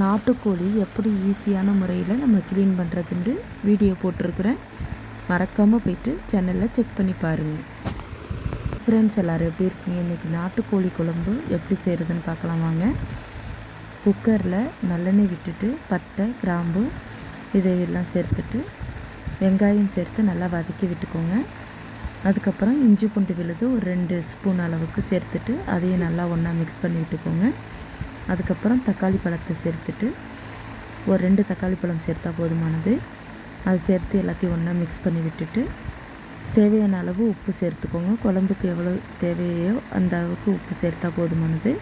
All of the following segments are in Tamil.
நாட்டுக்கோழி எப்படி ஈஸியான முறையில் நம்ம க்ளீன் பண்ணுறதுன்னு வீடியோ போட்டிருக்கிறேன். மறக்காமல் போயிட்டு சேனலில் செக் பண்ணி பாருங்கள் ஃப்ரெண்ட்ஸ் எல்லோரும் எப்படி இருக்கீங்க? இன்றைக்கி நாட்டுக்கோழி குழம்பு எப்படி செய்கிறதுன்னு பார்க்கலாம் வாங்க. குக்கரில் நல்லெண்ணெய் விட்டுட்டு பட்டை கிராம்பு இதையெல்லாம் சேர்த்துட்டு வெங்காயம் சேர்த்து நல்லா வதக்கி விட்டுக்கோங்க. அதுக்கப்புறம் இஞ்சி பூண்டு விழுது ஒரு ரெண்டு ஸ்பூன் அளவுக்கு சேர்த்துட்டு அதையும் நல்லா ஒன்றா மிக்ஸ் பண்ணி விட்டுக்கோங்க. அதுக்கப்புறம் தக்காளி பழத்தை சேர்த்துட்டு ஒரு ரெண்டு தக்காளி பழம் சேர்த்தா போதுமானது. அது சேர்த்து எல்லாத்தையும் ஒன்றா மிக்ஸ் பண்ணி விட்டுட்டு தேவையான அளவு உப்பு சேர்த்துக்கோங்க. குழம்புக்கு எவ்வளோ தேவையோ அந்த அளவுக்கு உப்பு சேர்த்தா போதுமானது.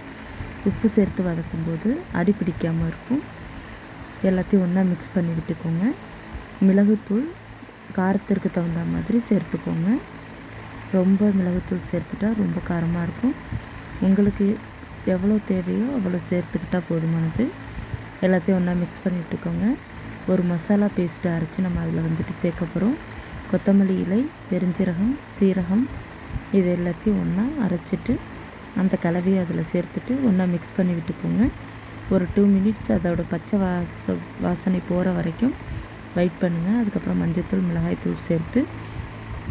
உப்பு சேர்த்து வதக்கும்போது அடி பிடிக்காமல் இருக்கும். எல்லாத்தையும் ஒன்றா மிக்ஸ் பண்ணி விட்டுக்கோங்க. மிளகுத்தூள் காரத்திற்கு தகுந்த மாதிரி சேர்த்துக்கோங்க. ரொம்ப மிளகுத்தூள் சேர்த்துட்டா ரொம்ப காரமாக இருக்கும். உங்களுக்கு எவ்வளோ தேவையோ அவ்வளோ சேர்த்துக்கிட்டால் போதுமானது. எல்லாத்தையும் ஒன்றா மிக்ஸ் பண்ணி விட்டுக்கோங்க. ஒரு மசாலா பேஸ்ட்டு அரைச்சி நம்ம அதில் வந்துட்டு சேர்க்க போகிறோம் கொத்தமல்லி இலை பெருஞ்சீரகம் சீரகம் இது எல்லாத்தையும் ஒன்றா அரைச்சிட்டு அந்த கலவையை அதில் சேர்த்துட்டு ஒன்றா மிக்ஸ் பண்ணி விட்டுக்கோங்க. ஒரு டூ மினிட்ஸ் அதோட பச்சை வாச வாசனை போகிற வரைக்கும் வெயிட் பண்ணுங்கள் அதுக்கப்புறம் மஞ்சத்தூள் மிளகாய்த்தூள் சேர்த்து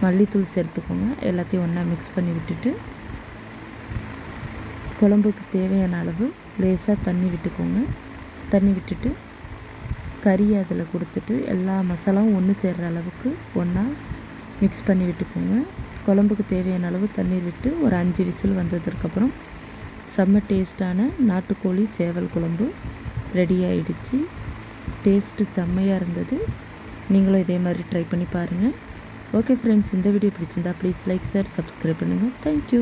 மல்லித்தூள் சேர்த்துக்கோங்க. எல்லாத்தையும் ஒன்றா மிக்ஸ் பண்ணி விட்டுட்டு குழம்புக்கு தேவையான அளவு லேசாக தண்ணி விட்டுக்கோங்க. தண்ணி விட்டுட்டு கறியை அதில் கொடுத்துட்டு எல்லா மசாலாவும் ஒன்று சேர்கிற அளவுக்கு ஒன்றா மிக்ஸ் பண்ணி விட்டுக்கோங்க. குழம்புக்கு தேவையான அளவு தண்ணீர் விட்டு ஒரு அஞ்சு விசில் வந்ததுக்கப்புறம் செம்ம டேஸ்ட்டான நாட்டுக்கோழி சேவல் குழம்பு ரெடி ஆகிடுச்சு டேஸ்ட்டு செம்மையாக இருந்தது. நீங்களும் இதே மாதிரி ட்ரை பண்ணி பாருங்கள் ஓகே ஃப்ரெண்ட்ஸ் இந்த வீடியோ பிடிச்சிருந்தா ப்ளீஸ் லைக் சார் சப்ஸ்கிரைப் பண்ணுங்கள் தேங்க்யூ